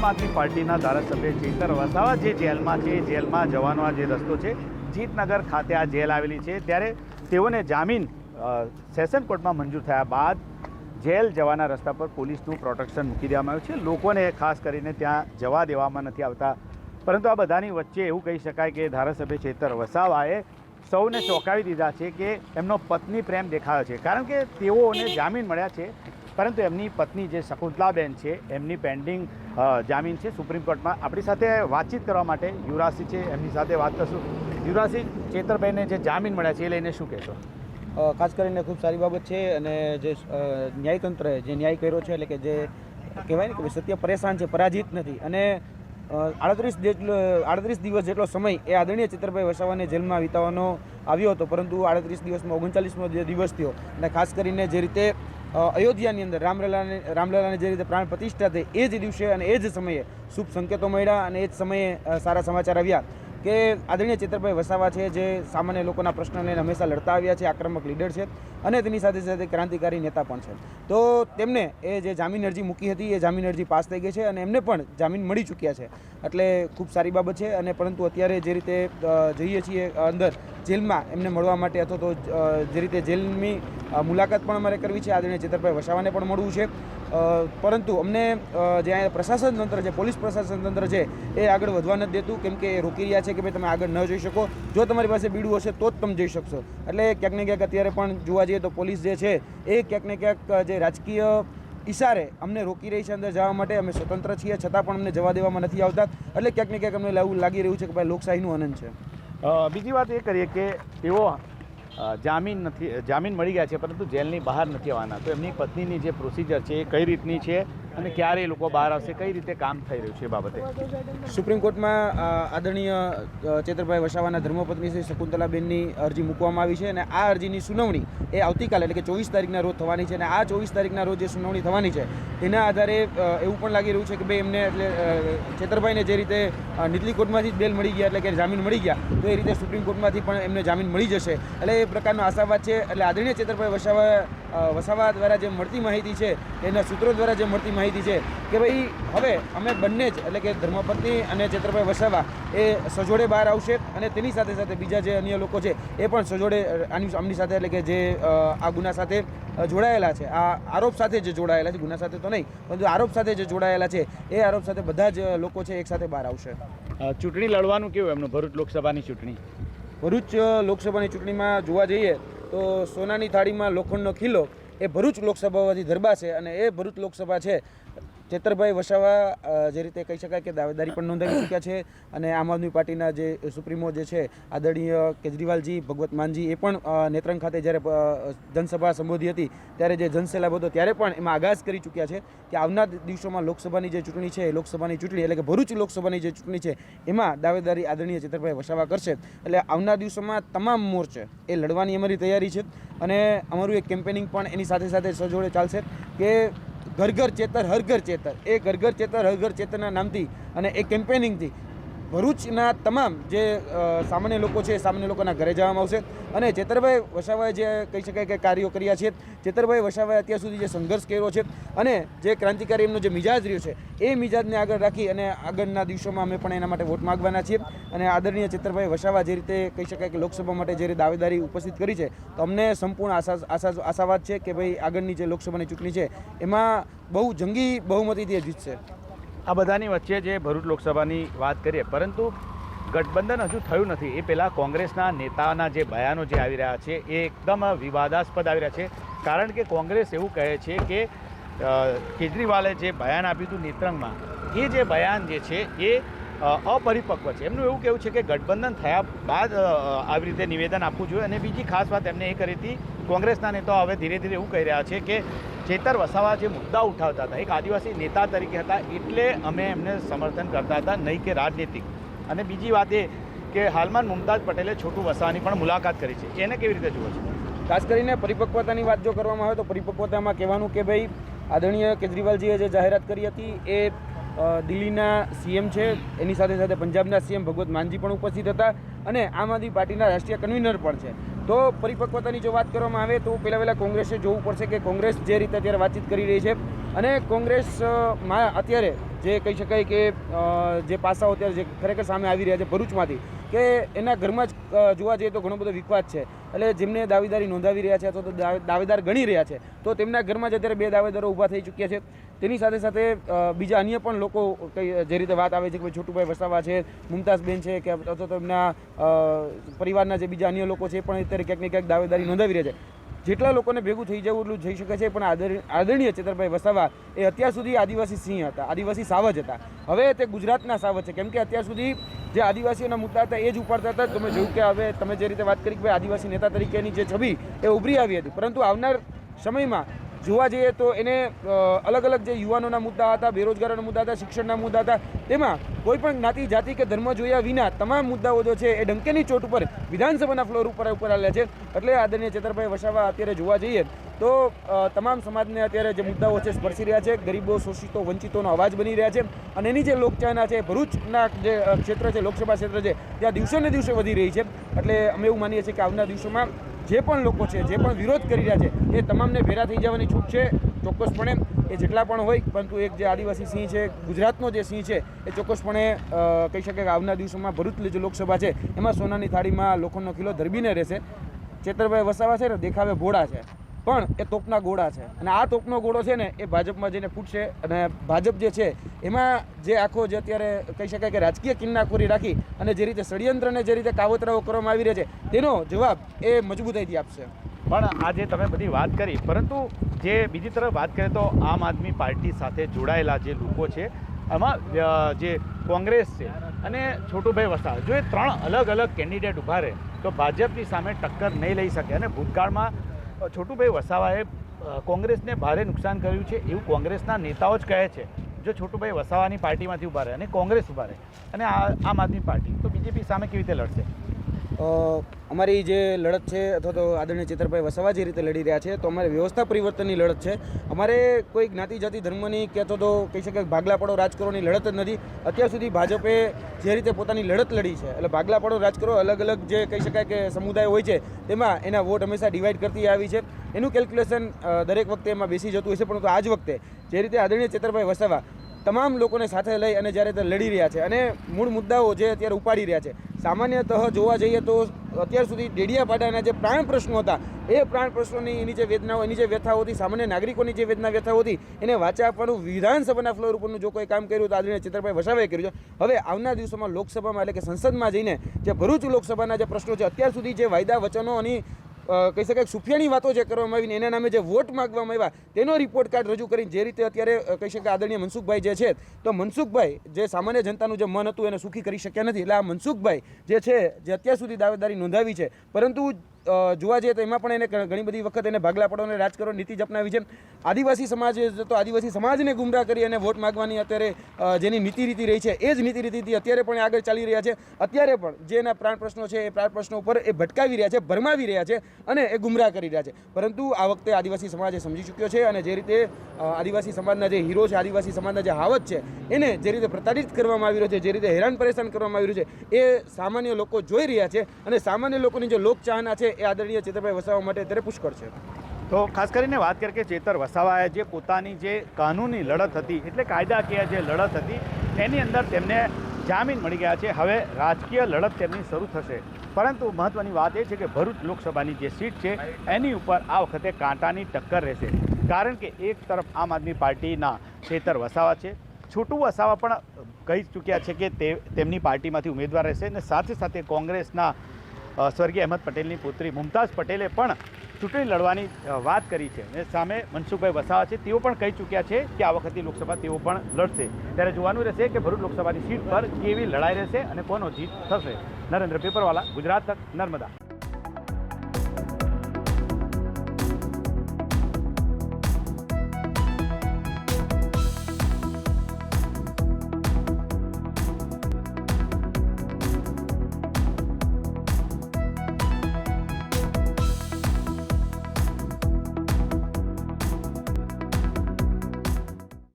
આમ આદમી પાર્ટીના ધારાસભ્ય ચેતર વસાવા જે જેલમાં છે, જેલમાં જવાનો આ જે રસ્તો છે, જીતનગર ખાતે આ જેલ આવેલી છે. ત્યારે તેઓને જામીન સેશન કોર્ટમાં મંજૂર થયા બાદ જેલ જવાના રસ્તા પર પોલીસનું પ્રોટેક્શન મૂકી દેવામાં આવ્યું છે. લોકોને ખાસ કરીને ત્યાં જવા દેવામાં નથી આવતા. પરંતુ આ બધાની વચ્ચે એવું કહી શકાય કે ધારાસભ્ય ચેતર વસાવાએ સૌને ચોંકાવી દીધા છે કે એમનો પત્ની પ્રેમ દેખાયો છે. કારણ કે તેઓને જામીન મળ્યા છે. પરંતુ એમની પત્ની જે શકુંતલાબેન છે, એમની પેન્ડિંગ જામીન છે સુપ્રીમ કોર્ટમાં. આપણી સાથે વાતચીત કરવા માટે યુવરાજસિંહ છે, એમની સાથે વાત કરશું. યુવરાજસિંહ, ચેતરભાઈને જે જામીન મળ્યા છે, એ લઈને શું કહેશો? ખાસ કરીને ખૂબ સારી બાબત છે અને જે ન્યાયતંત્રએ જે ન્યાય કર્યો છે, એટલે કે જે કહેવાય ને કે સત્ય પરેશાન છે, પરાજિત નથી. અને આડત્રીસ આડત્રીસ દિવસ જેટલો સમય એ આદરણીય ચિત્રભાઈ વસાવાને જેલમાં વિતાવવાનો આવ્યો હતો. પરંતુ આડત્રીસ દિવસમાં ઓગણચાલીસમો દિવસ થયો, અને ખાસ કરીને જે રીતે અયોધ્યાની અંદર રામલલાને રામલલાને જે રીતે પ્રાણ પ્રતિષ્ઠા થઈ, એ જ દિવસે અને એ જ સમયે શુભ સંકેતો મળ્યા અને એ જ સમયે સારા સમાચાર આવ્યા. કે આદરણીય ચિત્રભાઈ વસાવા છે, જે સામાન્ય લોકોના પ્રશ્ન લઈને હંમેશા લડતા આવ્યા છે, આક્રમક લીડર છે અને તેની સાથે સાથે ક્રાંતિકારી નેતા પણ છે. તો તેમને એ જે જામીન અરજી મૂકી હતી, એ જામીન અરજી પાસ થઈ ગઈ છે અને એમને પણ જામીન મળી ચૂક્યા છે. એટલે ખૂબ સારી બાબત છે અને પરંતુ અત્યારે જે રીતે જઈએ છીએ અંદર જેલમાં એમને મળવા માટે અથવા તો જે રીતે જેલની મુલાકાત પણ અમારે કરવી છે. આદરણીય ચિત્રભાઈ વસાવાને પણ મળવું છે. પરંતુ અમને જે અહીંયા પ્રશાસન તંત્ર છે, પોલીસ પ્રશાસન તંત્ર છે, એ આગળ વધવા નથી દેતું. કેમ કે રોકી રહ્યા છે કે ભાઈ તમે આગળ ન જઈ શકો. જો તમારી પાસે બીડું હશે તો જ તમે જઈ શકશો. એટલે ક્યાંક ને ક્યાંક અત્યારે પણ જોવા જઈએ તો પોલીસ જે છે, એ ક્યાંક ને ક્યાંક જે રાજકીય ઈશારે અમને રોકી રહી છે અંદર જવા માટે. અમે સ્વતંત્ર છીએ, છતાં પણ અમને જવા દેવામાં નથી આવતા. એટલે ક્યાંક ને ક્યાંક અમને એવું લાગી રહ્યું છે કે ભાઈ લોકશાહીનું આનંદ છે. બીજી વાત એ કરીએ કે તેઓ જામીન નથી જામીન મળી ગયા છે, પરંતુ જેલની બહાર નથી આવવાના. તો એમની પત્નીની જે પ્રોસિજર છે એ કઈ રીતની છે? અને ક્યારે એ લોકો બહાર આવશે, કઈ રીતે કામ થઈ રહ્યું છે એ બાબતે? સુપ્રીમ કોર્ટમાં આદરણીય ચેતરભાઈ વસાવાના ધર્મપત્ની શ્રી શકુંતલાબેનની અરજી મૂકવામાં આવી છે અને આ અરજીની સુનાવણી એ આવતીકાલે એટલે કે ચોવીસ તારીખના રોજ થવાની છે અને આ ચોવીસ તારીખના રોજ જે સુનાવણી થવાની છે, એના આધારે એવું પણ લાગી રહ્યું છે કે ભાઈ એમને એટલે ચેતરભાઈને જે રીતે નીચલી કોર્ટમાંથી જ બેલ મળી ગયા એટલે કે જામીન મળી ગયા, તો એ રીતે સુપ્રીમ કોર્ટમાંથી પણ એમને જામીન મળી જશે. એટલે એ પ્રકારનો આશાવાદ છે. એટલે આદરણીય ચેતરભાઈ વસાવા વસાવા દ્વારા જે મળતી માહિતી છે એના સૂત્રો દ્વારા જે મળતી માહિતી છે કે ભાઈ હવે અમે બંને જ એટલે કે ધર્મપત્ની અને ચેત્રભાઈ વસાવા એ સજોડે બહાર આવશે અને તેની સાથે સાથે બીજા જે અન્ય લોકો છે એ પણ સજોડે આની આમની સાથે એટલે કે જે આ ગુના સાથે જોડાયેલા છે. આ આરોપ સાથે જે જોડાયેલા છે ગુના સાથે તો નહીં પરંતુ આરોપ સાથે જે જોડાયેલા છે એ આરોપ સાથે બધા જ લોકો છે એક સાથે બહાર આવશે. ચૂંટણી લડવાનું કેવું એમનું? ભરૂચ લોકસભાની ચૂંટણી? ભરૂચ લોકસભાની ચૂંટણીમાં જોવા જઈએ તો સોનાની થાળીમાં લોખંડનો ખીલો એ ભરૂચ લોકસભામાંથી ધરબાશે અને એ ભરૂચ લોકસભા છે. ચેતરભાઈ વસાવા જે રીતે કહી શકાય કે દાવેદારી પણ નોંધાવી ચૂક્યા છે અને આમ આદમી પાર્ટીના જે સુપ્રીમો જે છે, આદરણીય કેજરીવાલજી, ભગવત માનજી, એ પણ નેત્રંગ ખાતે જ્યારે જનસભા સંબોધી હતી, ત્યારે જે જનસેલાબ હતો ત્યારે પણ એમાં આગાજ કરી ચૂક્યા છે કે આવનાર દિવસોમાં લોકસભાની જે ચૂંટણી છે લોકસભાની ચૂંટણી એટલે કે ભરૂચ લોકસભાની જે ચૂંટણી છે, એમાં દાવેદારી આદરણીય ચેતરભાઈ વસાવા કરશે. એટલે આવનાર દિવસોમાં તમામ મોરચે એ લડવાની અમારી તૈયારી છે અને અમારું એક કેમ્પેનિંગ પણ એની સાથે સાથે સજોડે ચાલશે કે ઘર ઘર ચેતર હર ઘર ચેતર. એ ઘર ઘર ચેતર હર ઘર ચેતરના નામથી અને એ કેમ્પેનિંગથી ભરૂચના તમામ જે સામાન્ય લોકો છે સામાન્ય લોકોના ઘરે જવામાં આવશે. અને ચેતરભાઈ વસાવાએ જે કહી શકાય કે કાર્યો કર્યા છે, ચેતરભાઈ વસાવાએ અત્યાર સુધી જે સંઘર્ષ કર્યો છે અને જે ક્રાંતિકારી એમનો જે મિજાજ રહ્યો છે, એ મિજાજને આગળ રાખી અને આગળના દિવસોમાં અમે પણ એના માટે વોટ માગવાના છીએ. અને આદરણીય ચેતરભાઈ વસાવા જે રીતે કહી શકાય કે લોકસભા માટે જે રીતે દાવેદારી ઉપસ્થિત કરી છે, તો અમને સંપૂર્ણ આશા આશા, આશાવાદ છે કે ભાઈ આગળની જે લોકસભાની ચૂંટણી છે, એમાં બહુ જંગી બહુમતીથી જીતશે. આ બધાની વચ્ચે જે ભરૂચ લોકસભાની વાત કરીએ, પરંતુ ગઠબંધન હજુ થયું નથી. એ પહેલાં કોંગ્રેસના નેતાના જે બયાનો જે આવી રહ્યા છે, એ એકદમ વિવાદાસ્પદ આવી રહ્યા છે. કારણ કે કોંગ્રેસ એવું કહે છે કે કેજરીવાલે જે બયાન આપ્યું હતું નેત્રંગમાં, એ જે બયાન જે છે, એ અપરિપક્વ છે. એમનું એવું કહેવું છે કે ગઠબંધન થયા બાદ આવી રીતે નિવેદન આપવું જોઈએ. અને બીજી ખાસ વાત એમને એ કરી હતી કોંગ્રેસના નેતાઓ હવે ધીરે ધીરે એવું કહી રહ્યા છે કે ચેતર વસાવા જે મુદ્દા ઉઠાવતા હતા. એક આદિવાસી નેતા તરીકે હતા, એટલે અમે એમને સમર્થન કરતા હતા, નહીં કે રાજનીતિક. અને બીજી વાત એ કે હાલમાં મુમતાઝ પટેલે છોટું વસાવાની પણ મુલાકાત કરી છે. એને કેવી રીતે જુઓ છો? ખાસ કરીને પરિપક્વતાની વાત જો કરવામાં આવે તો પરિપક્વતામાં કહેવાનું કે ભાઈ, આદરણીય કેજરીવાલજીએ જે જાહેરાત કરી હતી એ દિલ્હીના સીએમ છે. એની સાથે સાથે પંજાબના સીએમ ભગવત માનજી પણ ઉપસ્થિત હતા. અને આમ આદમી પાર્ટીના રાષ્ટ્રીય કન્વીનર પણ છે. તો પરિપક્વતાની જો વાત કરવામાં આવે તો પહેલાં પહેલાં કોંગ્રેસે જોવું પડશે કે કોંગ્રેસ જે રીતે અત્યારે વાતચીત કરી રહી છે અને કોંગ્રેસમાં અત્યારે જે કહી શકાય કે જે પાસાઓ અત્યારે જે ખરેખર સામે આવી રહ્યા છે ભરૂચમાંથી, કે એના ઘરમાં જ જોવા જઈએ તો ઘણો બધો વિખવાદ છે. એટલે જેમને દાવેદારી નોંધાવી રહ્યા છે અથવા તો દાવેદાર ગણી રહ્યા છે, તો તેમના ઘરમાં જ અત્યારે બે દાવેદારો ઊભા થઈ ચૂક્યા છે. તેની સાથે સાથે બીજા અન્ય પણ લોકો કઈ, જે રીતે વાત આવે છે કે છોટુભાઈ વસાવા છે, મુમતાઝબેન છે, કે અથવા તો એમના પરિવારના જે બીજા અન્ય લોકો છે પણ અત્યારે ક્યાંક ને ક્યાંક દાવેદારી નોંધાવી રહ્યા છે. જેટલા લોકોને ભેગું થઈ જવું એટલું જઈ શકે છે, પણ આદર- આદરણીય ચેતરભાઈ વસાવા એ અત્યાર સુધી આદિવાસી સિંહ હતા, આદિવાસી સાવજ હતા. હવે તે ગુજરાતના સાવજ છે, કેમ કે અત્યાર સુધી જે આદિવાસીઓના મુદ્દા હતા એ જ ઉપાડતા હતા. તમે જોયું કે હવે તમે જે રીતે વાત કરી કે ભાઈ આદિવાસી નેતા તરીકેની જે છબી એ ઉભરી આવી હતી, પરંતુ આવનાર સમયમાં જોવા જઈએ તો એને અલગ અલગ જે યુવાનોના મુદ્દા હતા, બેરોજગારોના મુદ્દા હતા, શિક્ષણના મુદ્દા હતા, તેમાં કોઈ પણ જ્ઞાતિ, જાતિ કે ધર્મ જોયા વિના તમામ મુદ્દાઓ જો છે એ ડંકેની ચોટ ઉપર વિધાનસભાના ફ્લોર ઉપર ઉપર આવેલા છે. એટલે આદરણીય ચેતરભાઈ વસાવા અત્યારે જોવા જઈએ તો તમામ સમાજને અત્યારે જે મુદ્દાઓ છે સ્પર્શી રહ્યા છે. ગરીબો, શોષિતો, વંચિતોનો અવાજ બની રહ્યા છે અને એની જે લોકચાહના છે ભરૂચના જે ક્ષેત્ર છે, લોકસભા ક્ષેત્ર છે, ત્યાં દિવસે ને દિવસે વધી રહી છે. એટલે અમે એવું માનીએ છીએ કે આવનાર દિવસોમાં જે પણ લોકો છે, જે પણ વિરોધ કરી રહ્યા છે, એ તમામને ભેરા થઈ જવાની છૂટ છે. ચોક્કસપણે એ જેટલા પણ હોય, પરંતુ એક જે આદિવાસી સિંહ છે, ગુજરાતનો જે સિંહ છે, એ ચોક્કસપણે કહી શકે કે આવનાર દિવસોમાં ભરૂચ જે લોકસભા છે, એમાં સોનાની થાળીમાં લોખંડનો કિલ્લો ધરબીને રહેશે. ચેતરભાઈ વસાવા છે ને, દેખાવે ભોળા છે. પણ એ તોપના ગોળા છે. અને આ તોપનો ગોળો છે ને, એ ભાજપમાં જઈને ફૂટશે અને ભાજપ જે છે, એમાં જે આખો જે અત્યારે કહી શકાય કે રાજકીય કિન્નાખોરી રાખી અને જે રીતે ષડયંત્રને જે રીતે કાવતરાઓ કરવામાં આવી રહ્યા છે, તેનો જવાબ એ મજબૂતાઈથી આપશે. પણ આજે તમે બધી વાત કરી, પરંતુ જે બીજી તરફ વાત કરીએ તો આમ આદમી પાર્ટી સાથે જોડાયેલા જે લોકો છે એમાં જે કોંગ્રેસ છે અને છોટુભાઈ વસાવા, જો એ ત્રણ અલગ અલગ કેન્ડિડેટ ઊભા રહે, તો ભાજપની સામે ટક્કર નહીં લઈ શકે અને ભૂતકાળમાં છોટુભાઈ વસાવાએ કોંગ્રેસને ભારે નુકસાન કર્યું છે એવું કોંગ્રેસના નેતાઓ જ કહે છે. જો છોટુભાઈ વસાવાની પાર્ટીમાંથી ઊભા રહે અને કોંગ્રેસ ઊભા રહે અને આ, આમ આદમી પાર્ટી, તો બીજેપી સામે કેવી રીતે લડશે? અમારી જે લડત છે અથવા તો આદરણીય ચેતરભાઈ વસાવા જે રીતે લડી રહ્યા છે, તો અમારે વ્યવસ્થા પરિવર્તનની લડત છે. અમારે કોઈ જ્ઞાતિ, જાતિ, ધર્મની કે અથવા તો કહી શકાય ભાગલાપડો ભાગલા પડો રાજકારણની લડત જ નથી. અત્યાર સુધી ભાજપે જે રીતે પોતાની લડત લડી છે, એટલે ભાગલા પડો રાજકારો અલગ અલગ જે કહી શકાય કે સમુદાય હોય છે, તેમાં એના વોટ હંમેશા ડિવાઈડ કરતી આવી છે. એનું કેલ્ક્યુલેશન દરેક વખતે એમાં બેસી જતું હોય છે, પરંતુ આ જ વખતે જે રીતે આદરણીય ચેતરભાઈ વસાવા તમામ લોકોને સાથે લઈ અને જ્યારે તે લડી રહ્યા છે અને મૂળ મુદ્દાઓ જે અત્યારે ઉપાડી રહ્યા છે, સામાન્યતઃ જોવા જઈએ તો અત્યાર સુધી ડેડિયાપાડાના જે પ્રાણ પ્રશ્નો હતા, એ પ્રાણ પ્રશ્નોની એની જે વેદનાઓ, એની જે વ્યથાઓ હતી સામાન્ય નાગરિકોની જે વેદના વ્યથાઓ હતી એને વાંચા આપવાનું વિધાનસભાના ફ્લોર ઉપરનું જો કોઈ કામ કર્યું તો આદરણીય ચિત્રભાઈ વસાવાએ કર્યું છે. હવે આવનાર દિવસોમાં લોકસભામાં એટલે કે સંસદમાં જઈને જે ભરૂચ લોકસભાના જે પ્રશ્નો છે, અત્યાર સુધી જે વાયદા, વચનો અને કહી શકાય સુફિયાની વાતો જે કરવામાં આવીને એના નામે જે વોટ માગવામાં આવ્યા, તેનો રિપોર્ટ કાર્ડ રજૂ કરીને જે રીતે અત્યારે કહી શકાય આદરણીય મનસુખભાઈ જે છે, તો મનસુખભાઈ જે સામાન્ય જનતાનું જે મન હતું એને સુખી કરી શક્યા નથી. એટલે આ મનસુખભાઈ જે છે, જે અત્યાર સુધી દાવેદારી નોંધાવી છે, પરંતુ જોવા જઈએ તો એમાં પણ એને ઘણી બધી વખત એને ભાગલા પડોને રાજકારણ નીતિ જ અપનાવી છે. આદિવાસી સમાજ તો આદિવાસી સમાજને ગુમરાહ કરી અને વોટ માગવાની અત્યારે જેની નીતિ રીતિ રહી છે, એ જ નીતિ રીતિથી અત્યારે પણ આગળ ચાલી રહ્યા છે. અત્યારે પણ જે એના પ્રાણ પ્રશ્નો છે, એ પ્રાણ પ્રશ્નો ઉપર એ ભટકાવી રહ્યા છે, ભરમાવી રહ્યા છે અને એ ગુમરાહ કરી રહ્યા છે. પરંતુ આ વખતે આદિવાસી સમાજ એ સમજી ચૂક્યો છે અને જે રીતે આદિવાસી સમાજના જે હીરો છે, આદિવાસી સમાજના જે હાવત છે, એને જે રીતે પ્રતાડિત કરવામાં આવી રહ્યો છે, જે રીતે હેરાન પરેશાન કરવામાં આવી રહ્યું છે, એ સામાન્ય લોકો જોઈ રહ્યા છે અને સામાન્ય લોકોની જે લોકચાહના છે એ આદરણીય ચેતરભાઈ વસાવવા માટે અત્યારે પુષ્કળ છે. તો ખાસ કરીને વાત કરીએ કે ચેતર વસાવાએ જે પોતાની જે કાનૂની લડત હતી, એટલે કાયદાકીય જે લડત હતી, એની અંદર તેમને જામીન મળી ગયા છે. હવે રાજકીય લડત તેમની શરૂ થશે. પરંતુ મહત્વની વાત એ છે કે ભરૂચ લોકસભાની જે સીટ છે, એની ઉપર આ વખતે કાંટાની ટક્કર રહેશે. કારણ કે એક તરફ આમ આદમી પાર્ટીના ચેતર વસાવા છે. છોટું વસાવા પણ કહી ચૂક્યા છે કે તે તેમની પાર્ટીમાંથી ઉમેદવાર રહેશે અને સાથે સાથે કોંગ્રેસના સ્વર્ગીય અહેમદ પટેલની પુત્રી મુમતાઝ પટેલે પણ ચૂંટણી લડવાની વાત કરી છે. અને સામે મનસુખભાઈ વસાવા છે. તેઓ પણ કહી ચૂક્યા છે કે આ વખતની લોકસભા તેઓ પણ લડશે. ત્યારે જોવાનું રહેશે કે ભરૂચ લોકસભાની સીટ પર કેવી લડાઈ રહેશે અને કોનો જીત થશે. નરેન્દ્ર પેપરવાલા, ગુજરાત તક, નર્મદા.